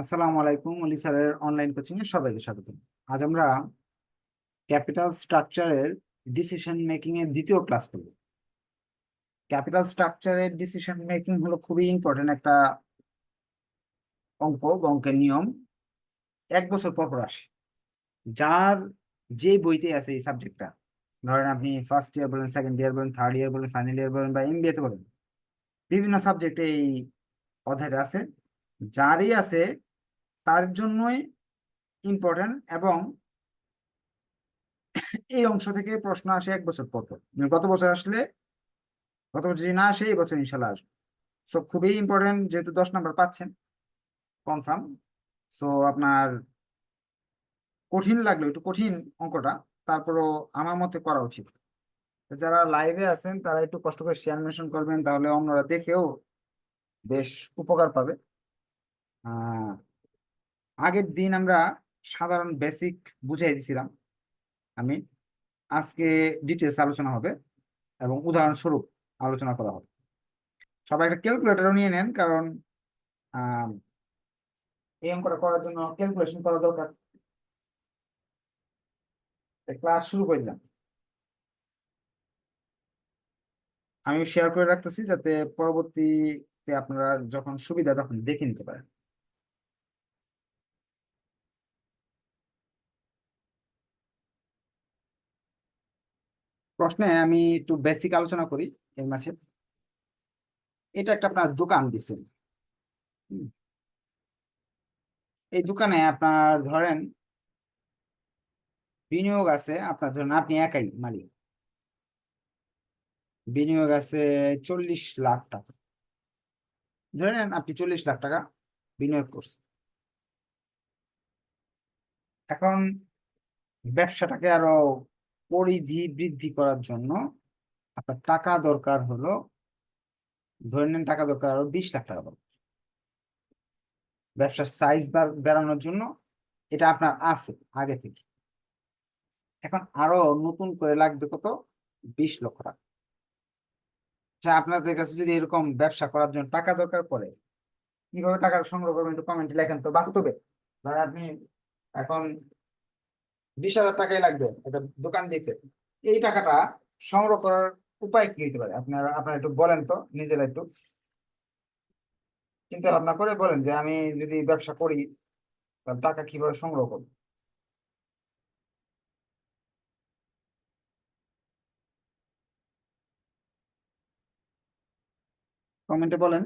আসসালামু আলাইকুম অলি স্যারের অনলাইন কোচিং এ সবাইকে স্বাগত। আজ আমরা ক্যাপিটাল স্ট্রাকচারের ডিসিশন মেকিং এর দ্বিতীয় ক্লাস করব। ক্যাপিটাল স্ট্রাকচারের ডিসিশন মেকিং হলো খুবই ইম্পর্টেন্ট একটা অঙ্ক অঙ্কের নিয়ম। এক বছর পর পর আসে। যার যে বইতে আছে এই সাবজেক্টটা ধরেন আপনি ফার্স্ট ইয়ার বলেন সেকেন্ড ইয়ার বলেন থার্ড ইয়ার বলেন ফাইনাল ইয়ার বলেন বা এমবিএ তে বলেন, বিভিন্ন সাবজেক্টে এই অধ্যায়টা আছে। যারই আছে তার জন্যই ইম্পর্টেন্ট এবং এই অংশ থেকে প্রশ্ন আসে এক বছর পর মানে গত বছর আসলে, গত বছর যদি না আসে, এই বছর ইনশাল্লাহ আসবে। সো খুবই ইম্পর্টেন্ট যেহেতু দশ নাম্বার পাচ্ছেন কনফার্ম সো আপনার কঠিন লাগল, একটু কঠিন অঙ্কটা, তারপরও আমার মতে করা উচিত। যারা লাইভে আছেন, তারা একটু কষ্ট করে শেয়ার মেনশন করবেন, তাহলে অন্যরা দেখেও বেশ উপকার পাবে। আহ আগের দিন আমরা সাধারণ বেসিক বুঝাই দিছিলাম। আমি আজকে ডিটেলস আলোচনা হবে এবং উদাহরণস্বরূপ আলোচনা করা হবে। সবাই একটা ক্যালকুলেটরও নিয়ে নেন কারণ এই অঙ্কটা করার জন্য ক্যালকুলেশন করা দরকার। ক্লাস শুরু করে দিলাম। আমি শেয়ার করে রাখতেছি যাতে পরবর্তীতে আপনারা যখন সুবিধা তখন দেখে নিতে পারেন। প্রশ্নে আমি একটু বেসিক আলোচনা করি এর মাঝে এটা একটা আপনার দোকান দিচ্ছেন। এই দোকানে আপনার ধরেন বিনিয়োগ আছে, আপনার ধরেন আপনি একাই মালিক। বিনিয়োগ আছে চল্লিশ লাখ টাকা। ধরে নেন আপনি চল্লিশ লাখ টাকা বিনিয়োগ করছেন। এখন ব্যবসাটাকে আরও পরিধি বৃদ্ধি করার জন্য আপনার টাকা দরকার হলো, ধরে নেন টাকা দরকার আরও বিশ লাখ টাকা দরকার। ব্যবসার সাইজ বাড়ানোর জন্য এটা আপনার আছে আগে থেকে। এখন আরও নতুন করে লাগবে কত? বিশ লক্ষ টাকা। আচ্ছা আপনাদের কাছে যদি এরকম ব্যবসা করার জন্য টাকা দরকার পড়ে, কীভাবে টাকা সংগ্রহ করবেন একটু কমেন্টে লেখেন তো বাস্তবে। আপনি এখন বিশ হাজার টাকাই লাগবে একটা দোকান দিতে এই টাকাটা সংগ্রহ করার উপায় কি হতে পারে? আপনারা আপনারা একটু বলেন তো, নিজেরা একটু। চিন্তা ভাবনা করে বলেন যে আমি যদি ব্যবসা করি, তাহলে টাকা কীভাবে সংগ্রহ করব? কমেন্টে বলেন।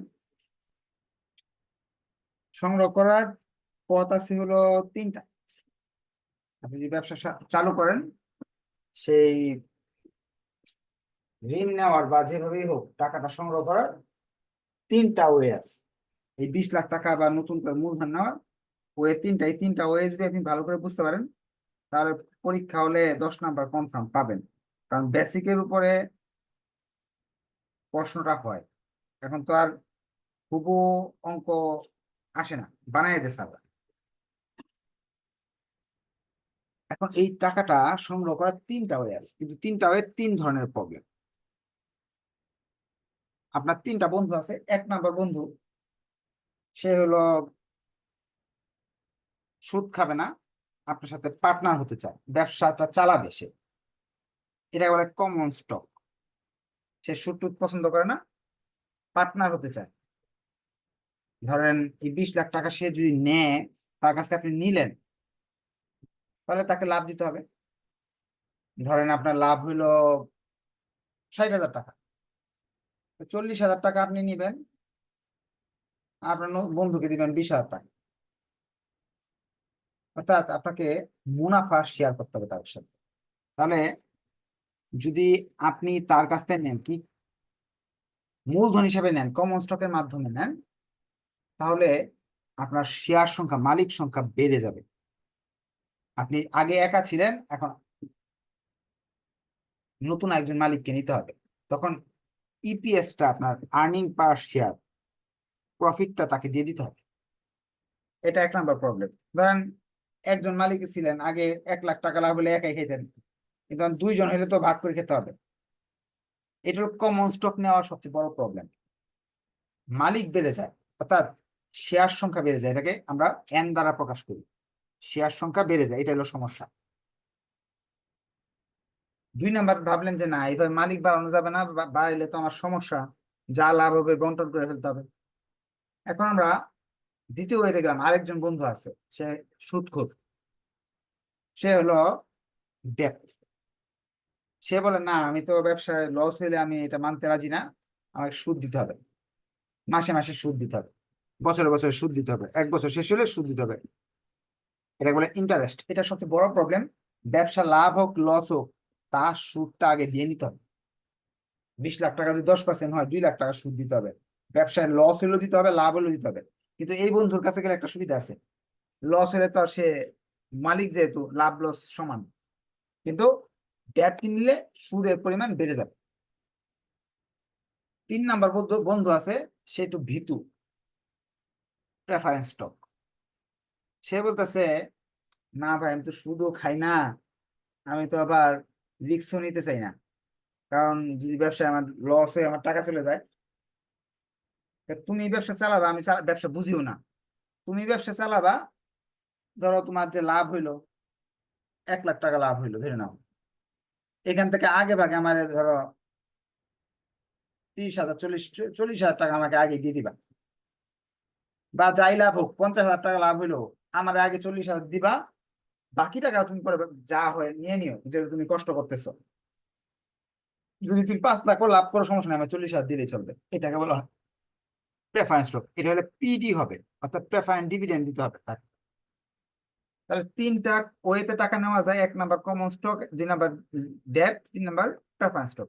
সংগ্রহ করার পথ আছে হলো তিনটা। আপনি যদি ব্যবসা চালু করেন, সেই ঋণ নেওয়ার বা যেভাবেই হোক টাকাটা সংগ্রহ করার তিনটা ওয়ে আছে এই বিশ লাখ টাকা বা নতুন করে মূলধন নেওয়ার ওয়ে তিনটা এই তিনটা ওয়ে যদি আপনি ভালো করে বুঝতে পারেন, তাহলে পরীক্ষা হলে দশ নাম্বার কনফার্ম পাবেন। কারণ বেসিকের উপরে প্রশ্নটা হয়। এখন তো আর হুবু অঙ্ক আসে না বানাই দেয় স্যার এখন এই টাকাটা সংগ্রহ করার তিনটা ওয়ে আছে, কিন্তু তিনটা ওয়ে তিন ধরনের প্রবলেম আপনার তিনটা বন্ধু আছে, এক নাম্বার বন্ধু, সে হলো সুদ খাবে না, আপনার সাথে পার্টনার হতে চায়, ব্যবসাটা চালাবে সে। এটা বলে কমন স্টক সে সুদ টুদ পছন্দ করে না পার্টনার হতে চায়। ধরেন এই বিশ লাখ টাকা সে যদি নেয়, তার কাছে আপনি নিলেন তাহলে তাকে লাভ দিতে হবে। ধরেন আপনার লাভ হইল ষাট হাজার টাকা। চল্লিশ হাজার টাকা আপনি নিবেন আপনার বন্ধুকে দিবেন বিশ হাজার টাকা। অর্থাৎ আপনাকে মুনাফা শেয়ার করতে হবে তার সাথে। তাহলে যদি আপনি তার কাছ থেকে নেন কি, মূলধন হিসেবে নেন কমন স্টকের মাধ্যমে নেন, তাহলে আপনার শেয়ার সংখ্যা, মালিক সংখ্যা বেড়ে যাবে। আপনি আগে একা ছিলেন, এখন নতুন একজন মালিককে নিতে হবে। তখন ইপিএসটা আপনার আর্নিং পার শেয়ার প্রফিটটা তাকে দিয়ে দিতে হবে। এটা এক নাম্বার প্রবলেম ধরেন একজন মালিক ছিলেন, আগে এক লাখ টাকা লাভ হলে একাই খেতেন। কিন্তু দুইজন হলে তো ভাগ করে খেতে হবে। এটা হলো কমন স্টক নেওয়ার সবচেয়ে বড় প্রবলেম মালিক বেড়ে যায়, অর্থাৎ শেয়ার সংখ্যা বেড়ে যায়, এটাকে আমরা এন দ্বারা প্রকাশ করি। শেয়ার সংখ্যা বেড়ে যায়, এটা হলো সমস্যা। দুই নাম্বার ভাবলেন যে, না, এইভাবে মালিক বাড়ানো যাবে না বাড়াইলে তো আমার সমস্যা, যা লাভ হবে বন্টন করে ফেলতে হবে। এখন আমরা দ্বিতীয় ওয়েতে গেলাম, আরেকজন বন্ধু আছে, সে সুদখোর সে হলো ডেপ সে বলে, না, আমি তো ব্যবসায় লস হইলে আমি এটা মানতে রাজি না, আমাকে সুদ দিতে হবে। মাসে মাসে সুদ দিতে হবে, বছরে বছরে সুদ দিতে হবে, এক বছর শেষ হলে সুদ দিতে হবে। এটা বলে ইন্টারেস্ট এটা সবচেয়ে বড় প্রবলেম ব্যবসা লাভ হোক লস হোক, তার সুদটা আগে দিয়ে নিতে হবে। বিশ লাখ টাকা যদি দশ পার্সেন্ট হয়, দুই লাখ টাকা সুদ দিতে হবে। ব্যবসায় লস হলেও দিতে হবে, লাভ হলেও দিতে হবে। কিন্তু এই বন্ধুর কাছে গেলে একটা সুবিধা আছে। লস হলে তো আর সে মালিক যেহেতু, লাভ লস সমান। কিন্তু ড্যাপ কিনলে সুদের পরিমাণ বেড়ে যাবে। তিন নাম্বার বন্ধু বন্ধু আছে, সে একটু ভীতু। প্রেফারেন্স স্টক সে বলতেছে, না ভাই, আমি তো সুদও খাই না। আমি তো আবার রিস্কও নিতে চাই না। কারণ যদি ব্যবসায় আমার লস হয়ে আমার টাকা চলে যায় তুমি ব্যবসা চালাবা, আমি ব্যবসা বুঝিও না। তুমি ব্যবসা চালাবা, ধরো তোমার যে লাভ হইল, এক লাখ টাকা লাভ হইল, ধরে নাও। এখান থেকে আগে ভাগে আমার ধরো তিরিশ হাজার, চল্লিশ চল্লিশ হাজার টাকা আমাকে আগে দিয়ে দিবা। বা যাই লাভ হোক, পঞ্চাশ হাজার টাকা লাভ হইল আমার আগে চল্লিশ হাজার দিবা, বাকি টাকা তুমি পরে যা হয় নিয়ে নিও, যেহেতু তুমি কষ্ট করতেছো। যদি তুমি পাঁচ লাখও লাভ করো, সমস্যা নেই, আমার চল্লিশ হাজার দিলেই চলবে। এটাকে বলা হয়। প্রেফারেন্স স্টক এটা হলে পিডি হবে, অর্থাৎ প্রেফারেন্স ডিভিডেন্ড দিতে হবে তাকে। তাহলে তিনটা ওয়েতে টাকা নেওয়া যায়, এক নাম্বার কমন স্টক দুই নাম্বার ডেট তিন নাম্বার প্রেফারেন্স স্টক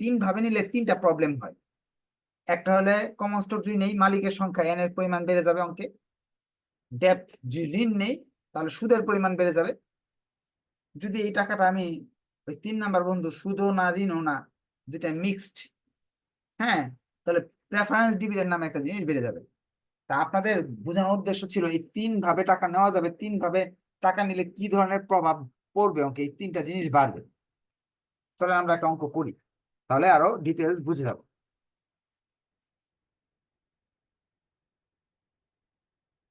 তিন ভাবে নিলে তিনটা প্রবলেম হয়। একটা হলে কমন স্টক যদি নেই, মালিকের সংখ্যা এন এর পরিমাণ বেড়ে যাবে অঙ্কে। ডেপথ যদি ঋণ নেই, তাহলে সুদের পরিমাণ বেড়ে যাবে। যদি এই টাকাটা আমি ওই তিন নাম্বার বন্ধু সুদও না ঋণও না, দুইটা মিক্সড হ্যাঁ তাহলে প্রেফারেন্স ডিভিডেন্ড নামে একটা জিনিস বেড়ে যাবে। তা আপনাদের বোঝানোর উদ্দেশ্য ছিল এই তিন ভাবে টাকা নেওয়া যাবে, তিন ভাবে টাকা নিলে কি ধরনের প্রভাব পড়বে? অঙ্কে এই তিনটা জিনিস বাড়বে। চলে আমরা একটা অঙ্ক করি। তাহলে আরও ডিটেলস বুঝে যাব।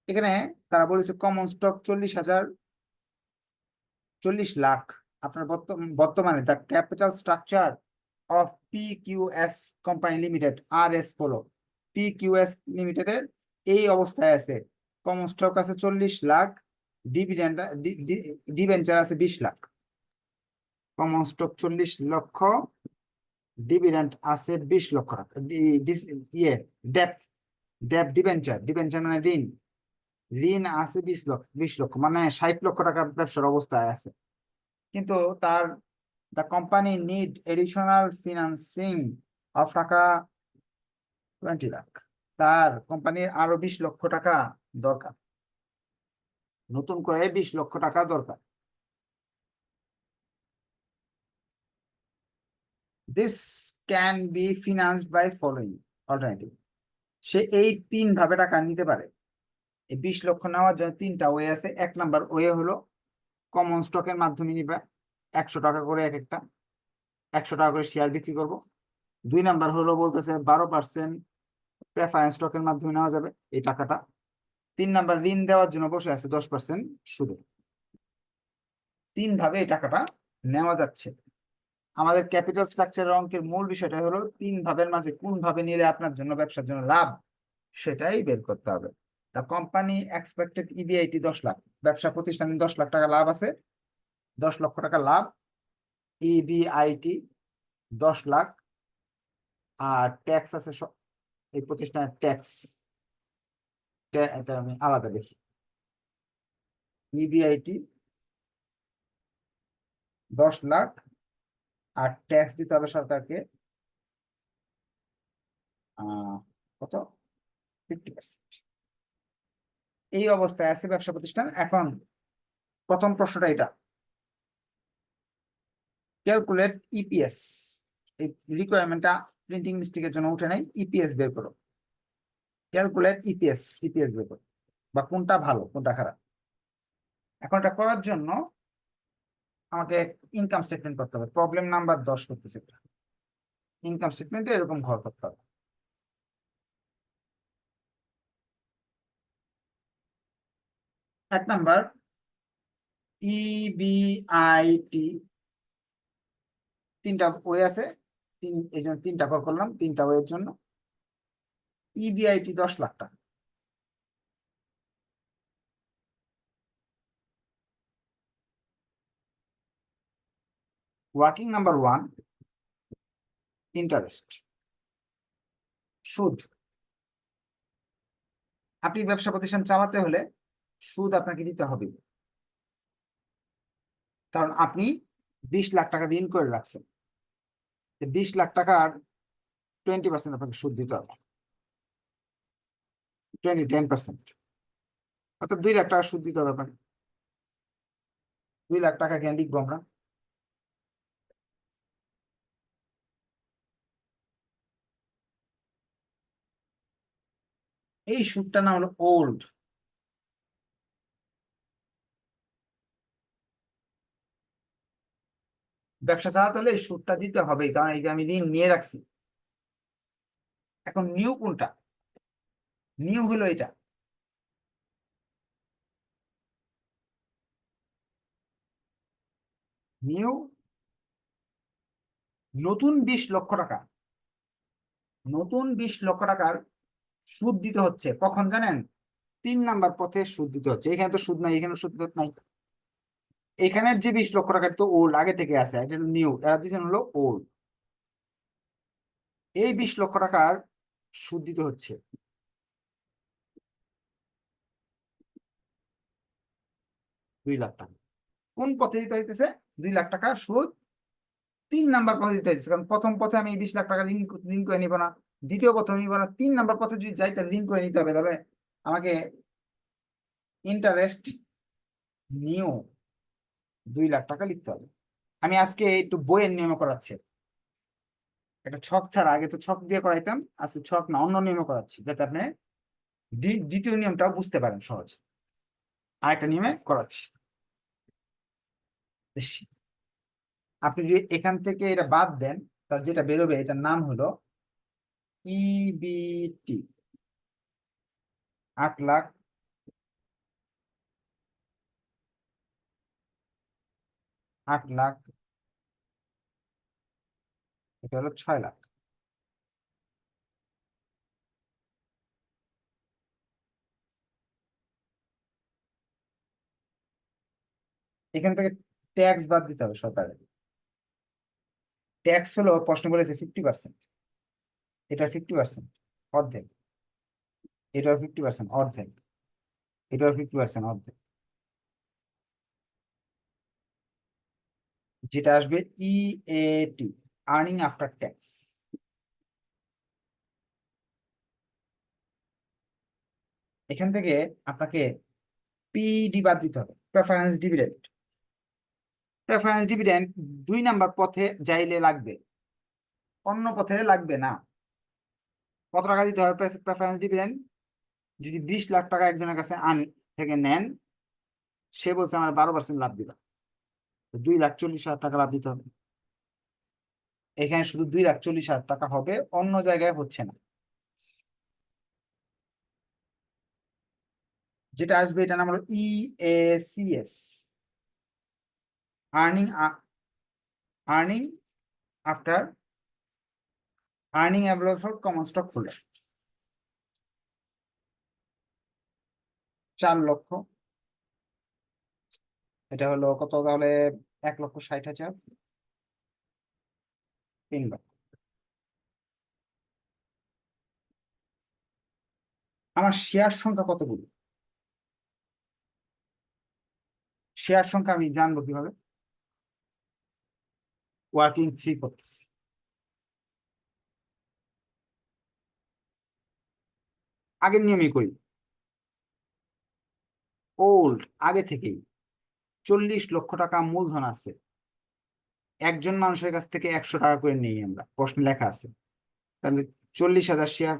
এখানে তারা বলেছে কমন স্টক চল্লিশ হাজার চল্লিশ লাখ। আপনার বর্তমানে the capital structure of P Q S company limited আর এস হলো পি কিউ এস লিমিটেডের এই অবস্থায় আছে। কমন স্টক আছে চল্লিশ লাখ ডিভিডেন্ড ডিভেঞ্চার আছে বিশ লাখ। কমন স্টক চল্লিশ লক্ষ ডিভিডেন্ড আছে বিশ লক্ষ টাকা। ইয়ে ডেপ ডেপ ডিভেঞ্চার ডিভেঞ্চার মানে ঋণ। ঋণ আছে বিশ লক্ষ বিশ লক্ষ মানে ষাট লক্ষ টাকা ব্যবসার অবস্থায় আছে। কিন্তু তার the company need additional financing of টাকা টোয়েন্টি লাখ তার কোম্পানির আরও বিশ লক্ষ টাকা দরকার। নতুন করে বিশ লক্ষ টাকা দরকার। This can be financed by following alternative সে এই তিন ভাবে টাকা নিতে পারে। এই বিশ লক্ষ নেওয়ার জন্য তিনটা ওয়ে আছে। এক নাম্বার ওয়ে হলো কমন স্টকের মাধ্যমে নিবা। একশো টাকা করে এক একটা। একশো টাকা করে শেয়ার বিক্রি করব। দুই নাম্বার হলো বলতেছে বারো পার্সেন্ট প্রেফারেন্স স্টকের মাধ্যমে নেওয়া যাবে এই টাকাটা। তিন নাম্বার ঋণ দেওয়ার জন্য বসে আছে দশ পার্সেন্ট সুদে। তিন ভাবে এই টাকাটা নেওয়া যাচ্ছে। আমাদের ক্যাপিটাল স্ট্রাকচারের অঙ্কের মূল বিষয়টা হলো তিন ভাবের মাঝে কোন ভাবে নিলে আপনার জন্য ব্যবসার জন্য লাভ সেটাই বের করতে হবে। দ্য কোম্পানি এক্সপেক্টেড ইবিআইটি দশ লাখ, ব্যবসা প্রতিষ্ঠানে দশ লাখ টাকা লাভ আছে। দশ লক্ষ টাকা লাভ। ইবিআইটি দশ লাখ। আর ট্যাক্স আছে এই প্রতিষ্ঠানের ট্যাক্স এটা আমি আলাদা দেখি। ইবিআইটি দশ লাখ। আর ট্যাক্স দিতে হবে সরকারকে। কত? ফিফটি পার্সেন্ট এই অবস্থায় আছে ব্যবসা প্রতিষ্ঠান, এখন প্রথম প্রশ্নটা এটা। ক্যালকুলেট ইপিএস এই রিকোয়ারমেন্টটা প্রিন্টিং মিস্টেকের জন্য উঠে নেই ইপিএস বের করো। ক্যালকুলেট ইপিএস ইপিএস বের করো। বা কোনটা ভালো, কোনটা খারাপ। এখন এটা করার জন্য আমাকে ইনকাম স্টেটমেন্ট করতে হবে। প্রবলেম নাম্বার দশ করতেছে। ইনকাম স্টেটমেন্টে এরকম ঘর করতে হবে। এক নাম্বার E ইবিআইটি তিনটা ওয়ে আছে, তিন, এই জন্য তিনটা কল করলাম, তিনটা ওয়ের জন্য। E ইবিআইটি দশ লাখ টাকা। ওয়ার্কিং নাম্বার ওয়ান ইন্টারেস্ট সুদ। আপনি ব্যবসা প্রতিষ্ঠান চালাতে হলে সুদ আপনাকে দিতে হবে। কারণ আপনি বিশ লাখ টাকা ঋণ করে রাখছেন। বিশ লাখ টাকার টোয়েন্টি পার্সেন্ট আপনাকে সুদ দিতে হবে। টোয়েন্টি টেন পার্সেন্ট অর্থাৎ দুই লাখ টাকা সুদ দিতে হবে আপনাকে। দুই লাখ টাকা কেন লিখব আমরা। এই সুদটা না হলো ওল্ড ব্যবসা চালাতে হলে সুদটা দিতে হবে কারণ এই যে আমি ঋণ নিয়ে রাখছি। এখন নিউ কোনটা? নিউ হলো এটা। নিউ নতুন বিশ লক্ষ টাকা। নতুন বিশ লক্ষ টাকার সুদ দিতে হচ্ছে। কখন জানেন? তিন নাম্বার পথে সুদ দিতে হচ্ছে। এখানে তো সুদ নাই এখানে সুদ নাই। এখানের যে বিশ লক্ষ টাকা তো ওল্ড আগে থেকে আছে, এটা নিউ এরা দুজন হলো ওল্ড এই বিশ লক্ষ টাকার সুদ দিতে হচ্ছে। দুই লাখ টাকা। কোন পথে দিতে হইতেছে? দুই লাখ টাকা সুদ। তিন নাম্বার পথে দিতে হইতেছে, কারণ প্রথম পথে আমি বিশ লাখ টাকা ঋণ ঋণ করে নিব না। দ্বিতীয় পথে নিব না তিন নাম্বার পথে যদি যাই, তাহলে ঋণ করে নিতে হবে। তাহলে আমাকে ইন্টারেস্ট নিউ দুই লাখ টাকা লিখতে হবে। আমি আজকে একটু বইয়ের নিয়মে করাচ্ছি। এটা ছক ছাড়া, আগে তো ছক দিয়ে করাইতাম, আজকে ছক না, অন্য নিয়মে করাচ্ছি, যাতে আপনি দ্বি- দ্বিতীয় নিয়মটাও বুঝতে পারেন সহজে। আরেকটা নিয়মে করাচ্ছি। আপনি যদি এখান থেকে এটা বাদ দেন তার যেটা বেরোবে, এটার নাম হলো ইবিটি আট লাখ আট লাখ, এটা হলো ছয় লাখ। এখান থেকে ট্যাক্স বাদ দিতে হবে সরকারের। ট্যাক্স হলো, প্রশ্ন বলেছে ফিফটি পার্সেন্ট এটা ফিফটি পার্সেন্ট অর্ধেক। এটাও ফিফটি পার্সেন্ট অর্ধেক। এটাও ফিফটি পার্সেন্ট অর্ধেক। যেটা আসবে E EAT earning after tax এখান থেকে আপনাকে পিডি বাদ দিতে হবে প্রেফারেন্স ডিভিডেন্ড প্রেফারেন্স ডিভিডেন্ড দুই নাম্বার পথে যাইলে লাগবে, অন্য পথে লাগবে না। কত টাকা দিতে হবে প্রেফারেন্স ডিভিডেন্ড যদি বিশ লাখ টাকা একজনের কাছে আন থেকে নেন, সে বলছে আমার বারো পার্সেন্ট লাভ দিবা দুই লাখ চল্লিশ হাজার টাকা লাভ দিতে হবে। এখানে শুধু দুই লাখ চল্লিশ হাজার টাকা হবে, অন্য জায়গায় হচ্ছে না। যেটা আসবে, এটা নাম হলো EACS earning earning after earning available common stock holder চার লক্ষ এটা হলো কত তাহলে এক লক্ষ ষাট হাজার তিন লক্ষ। আমার শেয়ার সংখ্যা কতগুলো? শেয়ার সংখ্যা আমি জানব কীভাবে? ওয়ার্কিং থ্রি করতেছি। আগের নিয়মই করি। ওল্ড, আগে থেকেই। চল্লিশ লক্ষ টাকা মূলধন আছে। একজন মানুষের কাছ থেকে একশো টাকা করে নিই আমরা, প্রশ্ন লেখা আছে। তাহলে চল্লিশ হাজার শেয়ার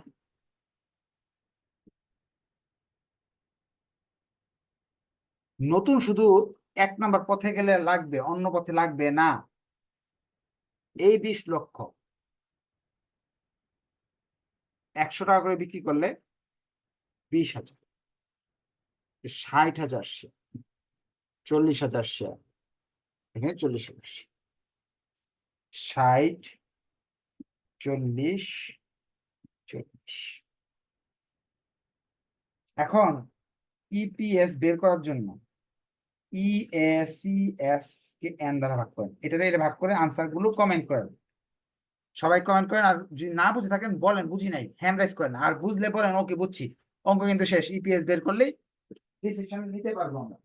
নতুন শুধু এক নাম্বার পথে গেলে লাগবে, অন্য পথে লাগবে না। এই বিশ লক্ষ। একশো টাকা করে বিক্রি করলে বিশ হাজার, ষাট হাজার শেয়ার চল্লিশ হাজার শেয়ার এখানে চল্লিশ হাজার শেয়ার ষাট, চল্লিশ চল্লিশ। এখন ইপিএস বের করার জন্য ইএসিএস কে এন দ্বারা ভাগ করেন। এটাতে এটা ভাগ করে আনসারগুলো কমেন্ট করেন। সবাই কমেন্ট করেন আর যদি না বুঝে থাকেন, বলেন, বুঝি নাই হ্যান্ড রাইজ করেন। আর বুঝলে বলেন ওকে বুঝছি। অঙ্ক কিন্তু শেষ। ইপিএস বের করলেই ডিসিশন নিতে পারব আমরা।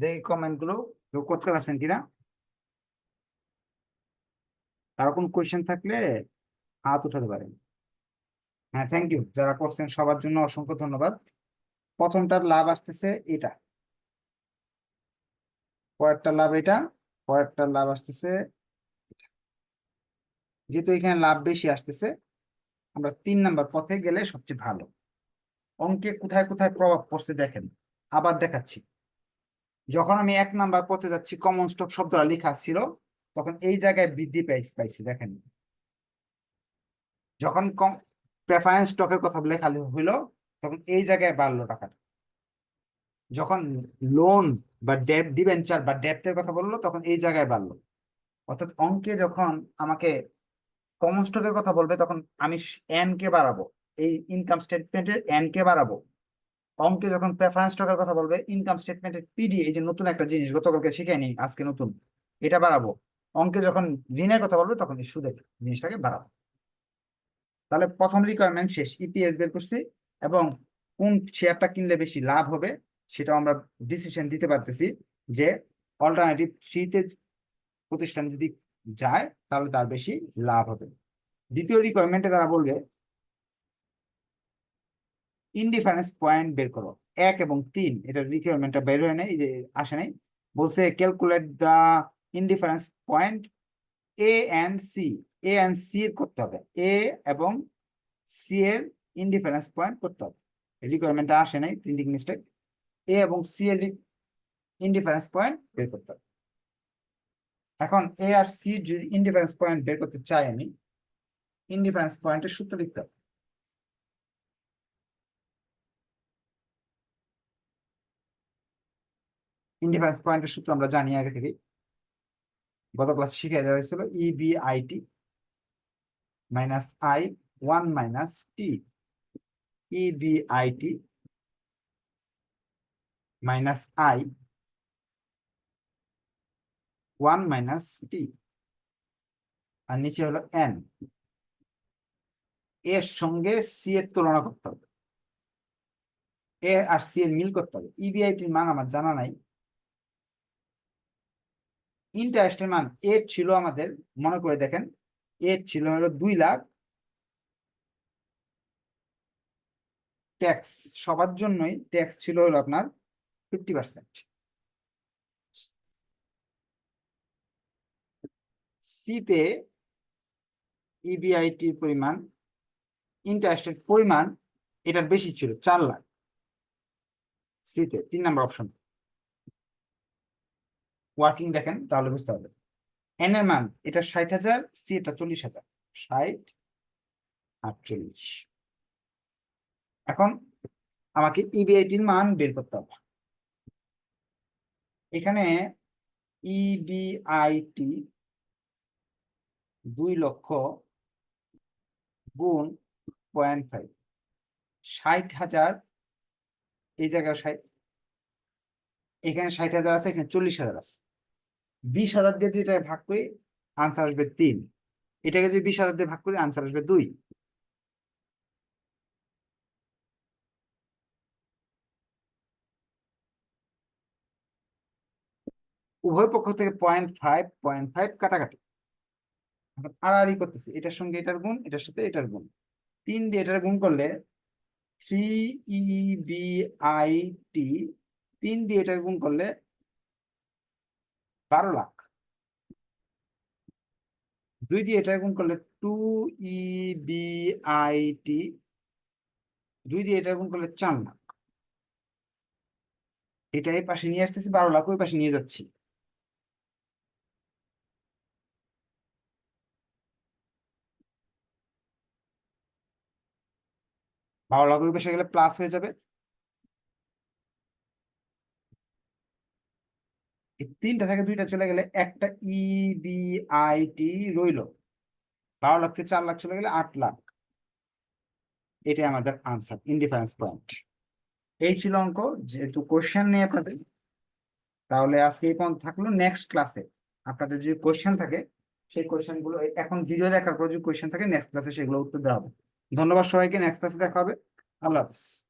দেখি কমেন্টগুলো কেউ করতে পারছেন কিনা কারও কোন কোয়েশ্চেন থাকলে হাত উঠাতে পারেন। হ্যাঁ থ্যাংক ইউ যারা করছেন, সবার জন্য অসংখ্য ধন্যবাদ। প্রথমটার লাভ আসতেছে এটা। পরেরটার লাভ এটা। পরেরটার লাভ আসতেছে। যেহেতু এখানে লাভ বেশি আসতেছে, আমরা তিন নাম্বার পথে গেলে সবচেয়ে ভালো। অঙ্কে কোথায় কোথায় প্রভাব পড়ছে দেখেন। আবার দেখাচ্ছি। যখন আমি এক নাম্বার পথে যাচ্ছি কমন স্টক শব্দটা লেখা ছিল, তখন এই জায়গায় বৃদ্ধি পাইছি পাইছি, দেখেন। যখন কম প্রেফারেন্স স্টকের কথা লেখা হইল, তখন এই জায়গায় বাড়লো টাকাটা। যখন লোন বা ডেপ ডিবেঞ্চার বা ডেপ্টের কথা বলল, তখন এই জায়গায় বাড়লো। অর্থাৎ অঙ্কে যখন আমাকে কমন স্টকের কথা বলবে, তখন আমি এন কে বাড়াবো। এই ইনকাম স্টেটমেন্টের এন কে বাড়াবো। অঙ্কে যখন প্রেফারেন্স স্টকের কথা বলবে ইনকাম স্টেটমেন্টের পিডি এই যে নতুন একটা জিনিস গতকালকে শিখাইনি আজকে নতুন, এটা বাড়াবো। অঙ্কে যখন ঋণের কথা বলবে, তখন এই সুদের জিনিসটাকে বাড়াবো। তাহলে প্রথম রিকোয়ারমেন্ট শেষ ইপিএস বের করছি এবং কোন শেয়ারটা কিনলে বেশি লাভ হবে সেটা আমরা ডিসিশন দিতে পারতেছি যে অল্টারনেটিভ থ্রিতে প্রতিষ্ঠান যদি যায়, তাহলে তার বেশি লাভ হবে। দ্বিতীয় রিকোয়ারমেন্টে তারা বলবে ইনডিফারেন্স পয়েন্ট বের করো। এক এবং তিন, এটা রিকোয়ারমেন্টটা বের হয়ে নেই যে আসে নাই। বলছে calculate the indifference point A and C A and C এর করতে হবে। এ এবং সি এর ইনডিফারেন্স পয়েন্ট করতে হবে। রিকোয়ারমেন্টটা আসে নাই প্রিন্টিং মিস্টেক এ এবং সি এর ইনডিফারেন্স পয়েন্ট বের করতে হবে। এখন A R C indifference point বের করতে চাই আমি ইনডিফারেন্স পয়েন্টের সূত্র লিখতে হবে। ইনডিফারেন্স পয়েন্টের সূত্র আমরা জানি আগে থেকে গত ক্লাস শিখে দেওয়া হয়েছিল EBIT minus I one minus T EBIT minus I one minus T আর নিচে হলো এন এর সঙ্গে সি এর তুলনা করতে হবে। এ আর সি এর মিল করতে হবে। ইবিআইটির মান আমার জানা নাই। ইন্টারেস্টের মান এ ছিল আমাদের, মনে করে দেখেন এ ছিল হলো দুই লাখ ট্যাক্স সবার জন্যই ট্যাক্স ছিল হলো আপনার ফিফটি পার্সেন্ট সিতে ইবিআইটির পরিমাণ ইন্টারেস্টের পরিমাণ এটার বেশি ছিল, চার লাখ। সিতে তিন নাম্বার অপশন ওয়ার্কিং দেখেন, তাহলে বুঝতে হবে এন এর মান, এটা ষাট হাজার সি এটা চল্লিশ হাজার। ষাট, আটচল্লিশ। এখন আমাকে E ইবিআইটির মান বের করতে হবে। এখানে E ইবিআইটি দুই লক্ষ গুণ পয়েন্ট ফাইভ। ষাট হাজার, এই জায়গায় ষাট। এখানে ষাট হাজার আছে, এখানে চল্লিশ হাজার আছে। বিশ হাজার দিয়ে যদি এটা ভাগ করি আনসার আসবে তিন। এটাকে যদি বিশ হাজার দিয়ে ভাগ করি আনসার আসবে দুই। উভয় পক্ষ থেকে পয়েন্ট ফাইভ পয়েন্ট ফাইভ কাটাকাটি। আড়াআড়ি করতেছি, এটার সঙ্গে এটার গুণ, এটার সাথে এটার গুণ। তিন দিয়ে এটার গুণ করলে three E B I T তিন দিয়ে এটার গুণ করলে বারো লাখ। দুই দিয়ে এটার গুণ করলে two E B I T দুই দিয়ে এটার গুণ করলে চার লাখ। এটা এই পাশে নিয়ে আসতেছি, বারো লাখ ওই পাশে নিয়ে যাচ্ছি। বারো লাখ ওই পাশে গেলে প্লাস হয়ে যাবে। তিনটা থেকে দুইটা চলে গেলে একটা E ইবিআইটি রইল। বারো লাখ থেকে চার লাখ চলে গেলে আট লাখ। এটাই আমাদের আনসার ইনডিফারেন্স পয়েন্ট এই ছিল অঙ্ক, যেহেতু কোশ্চেন নেই আপনাদের, তাহলে আজকে এই পর্যন্ত থাকল। নেক্সট ক্লাসে আপনাদের যদি কোশ্চেন থাকে, সেই কোশ্চেনগুলো, এখন ভিডিও দেখার পর যদি কোশ্চেন থাকে নেক্সট ক্লাসে সেগুলো উত্তর দেওয়া হবে। ধন্যবাদ সবাইকে নেক্সট ক্লাসে দেখা হবে। আল্লাহ হাফিজ।